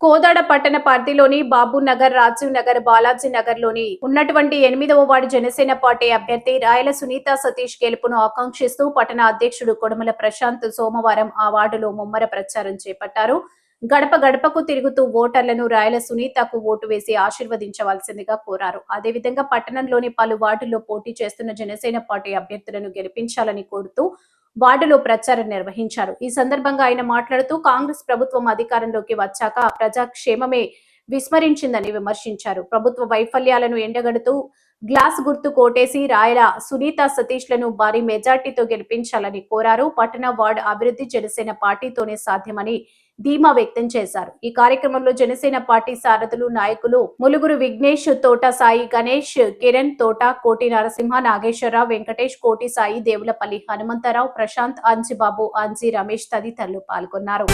కోదాడ పట్టణ పరిధిలోని బాబు నగర్ రాజీవ్ నగర్ బాలాజీ నగర్లోని ఉన్నటువంటి ఎనిమిదవ వార్డు జనసేన పార్టీ అభ్యర్థి రాయల సునీత సతీష్ గెలుపును ఆకాంక్షిస్తూ పట్టణ అధ్యక్షుడు కొడమల ప్రశాంత్ సోమవారం ఆ వార్డులో ముమ్మర ప్రచారం చేపట్టారు. గడప గడపకు తిరుగుతూ ఓటర్లను రాయల సునీతకు ఓటు వేసి ఆశీర్వదించవలసిందిగా కోరారు. అదేవిధంగా పట్టణంలోని పలు వార్డుల్లో పోటీ చేస్తున్న జనసేన పార్టీ అభ్యర్థులను గెలిపించాలని కోరుతూ వార్డులో ప్రచారం నిర్వహించారు. ఈ సందర్భంగా ఆయన మాట్లాడుతూ కాంగ్రెస్ ప్రభుత్వం అధికారంలోకి వచ్చాక ప్రజాక్షేమమే విస్మరించిందని విమర్శించారు. ప్రభుత్వ వైఫల్యాలను ఎండగడుతూ గ్లాస్ గుర్తు కోటేసి రాయల సునీత సతీష్లను భారీ మెజార్టీతో గెలిపించాలని కోరారు. పట్టణ వార్డు అభివృద్ధి జనసేన పార్టీతోనే సాధ్యమని ధీమా వ్యక్తం చేశారు. ఈ కార్యక్రమంలో జనసేన పార్టీ సారథులు నాయకులు ములుగురు విఘ్నేష్ తోట సాయి గణేష్ కిరణ్ తోట కోటి నరసింహ నాగేశ్వరరావు వెంకటేష్ కోటి సాయి దేవులపల్లి హనుమంతరావు ప్రశాంత్ అంజిబాబు అంజి రమేష్ తదితరులు పాల్గొన్నారు.